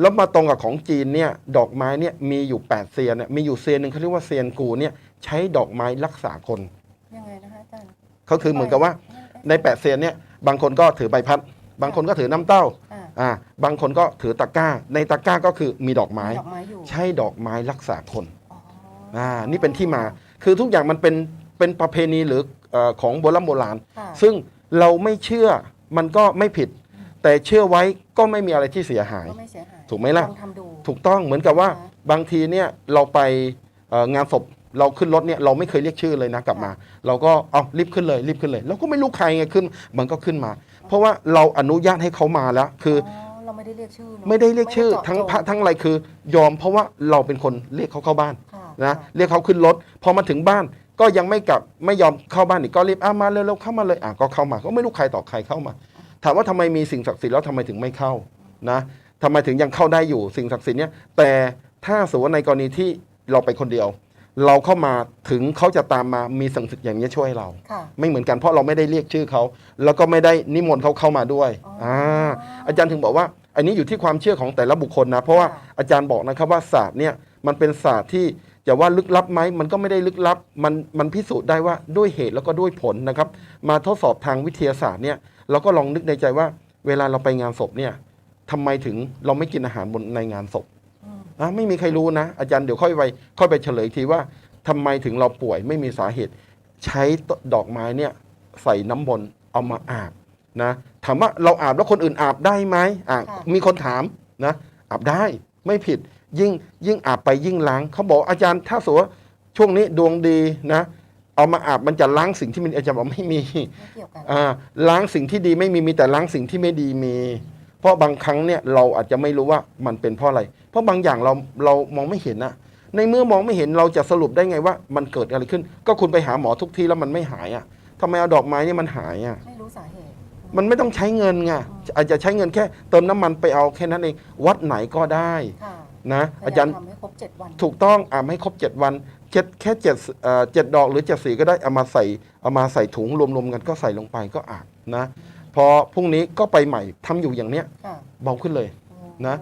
แล้วมาตรงกับของจีนเนี่ยดอกไม้เนี่ยมีอยู่8เซียนเนี่ยมีอยู่เซียนหนึ่งเขาเรียกว่าเซียนกูเนี่ยใช้ดอกไม้รักษาคนยังไงนะคะอาจารย์เขาคือเหมือนกับว่าในแปดเซียนเนี่ยบางคนก็ถือใบพัด บางคนก็ถือน้ำเต้าอ่าอ่าบางคนก็ถือตะกร้า ในตะกร้าก็คือมีดอกไม้ ดอกไม้อยู่ใช่ดอกไม้รักษาคนอ๋ออ่านี่เป็นที่มาคือทุกอย่างมันเป็นเป็นประเพณีหรือเออของโบราณโบราณ ค่ะซึ่งเราไม่เชื่อมันก็ไม่ผิด แต่เชื่อไว้ก็ไม่มีอะไรที่เสียหาย ก็ไม่เสียหาย ถูกไหมล่ะ ลองทำดู ถูกต้องเหมือนกับว่าค่ะบางทีเนี่ยเราไปเอ่องานศพเราขึ้นรถเนี่ยเราไม่เคยเรียกชื่อเลยนะกลับมา เราก็เอารีบขึ้นเลยรีบขึ้นเลยเราก็ไม่รู้ใครไงขึ้น มันก็ขึ้นมา เพราะว่าเราอนุญาตให้เขามาแล้ว คืออเราไม่ได้เรียกชื่อเนอะไม่ได้เรียกชื่อไม่ได้ทั้งเจาพระทั้งอะไรคือยอม เพราะว่าเราเป็นคนเรียกเขาเข้าบ้านค่ะนะค่ะเรียกเขาขึ้นรถพอมาถึงบ้านก็ยังไม่กลับไม่ยอมเข้าบ้านอีกก็รีบอะมาเร็วๆเข้ามาเลยอะก็เข้ามาก็ไม่รู้ใครต่อใครเข้ามา ถามว่าทำไมมีสิ่งศักดิ์สิทธิ์แล้วทำไมถึงไม่เข้านะ ทำไมถึงยังเข้าได้อยู่สิ่งศักดิ์สิทธิ์เนี่ยแต่ถ้าสมมติว่าในกรณีที่เราไปคนเดียว เราเข้ามาถึงเขาจะตามมามีสิ่งศักดิ์สิทธิ์อย่างนี้ยช่วยเรา ค่ะ ไม่เหมือนกันเพราะเราไม่ได้เรียกชื่อเขา แล้วก็ไม่ได้นิมนต์เขาเข้ามาด้วยอ๋ออ่อ่าอาจารย์ถึงบอกว่า อันนี้อยู่ที่ความเชื่อของแต่ละบุคคลนะ เพราะว่าค่ะอาจารย์บอกนะครับว่าศาสตร์เนี่ยมันเป็นศาสตร์ที่จะว่าลึกลับไหมมันก็ไม่ได้ลึกลับ มันมันพิสูจน์ได้ว่าด้วยเหตุแล้วก็ด้วยผลนะครับ มาทดสอบทางวิทยาศาสตร์เนี่ยเราก็ลองนึกในใจว่า เวลาเราไปงานศพเนี่ย ทำไมถึงเราไม่กินอาหารบนในงานศพอืมอะไม่มีใครรู้นะ อาจารย์เดี๋ยวค่อยไปค่อยไปเฉลยทีว่าทำไมถึงเราป่วยไม่มีสาเหตุ ใช้ดอกไม้เนี่ยใส่น้ำมนต์เอามาอาบนะถามว่าเราอาบแล้วคนอื่นอาบได้ไหมอะค่ะมีคนถามนะอาบได้ไม่ผิดยิ่งยิ่งอาบไปยิ่งล้างเขาบอกอาจารย์ถ้าสมมติว่าช่วงนี้ดวงดีนะ เอามาอาบมันจะล้างสิ่งที่มันอาจารย์บอกไม่มีไม่เกี่ยวกันอ่าล้างสิ่งที่ดีไม่มีมีแต่ล้างสิ่งที่ไม่ดีมี เพราะบางครั้งเนี่ยเราอาจจะไม่รู้ว่ามันเป็นเพราะอะไร เพราะบางอย่างเราเรามองไม่เห็นนะในเมื่อมองไม่เห็นเราจะสรุปได้ไงว่า มันเกิดอะไรขึ้น ก็คุณไปหาหมอทุกทีแล้วมันไม่หายอะทำไมเอาดอกไม้เนี่ยมันหายอะไม่รู้สาเหตุ มันไม่ต้องใช้เงินไงอาจจะใช้เงินแค่ เติมน้ำมันไปเอาแค่นั้นเองวัดไหนก็ได้ค่ะนะพอาายจารย์ทำให้ครบเจ็ดวันถูกต้องอาบให้ครบ7วันเจ็ดแค่เจ็ดเอ่อเจ็ดดอกหรือเจ็ดสีก็ได้เอามาใส่เอามาใส่ถุงรวมๆกันก็ใส่ลงไปก็อาบนะ พอพรุ่งนี้ก็ไปใหม่ทำอยู่อย่างเนี้ยค่ะเบาขึ้นเลยโอ้นะ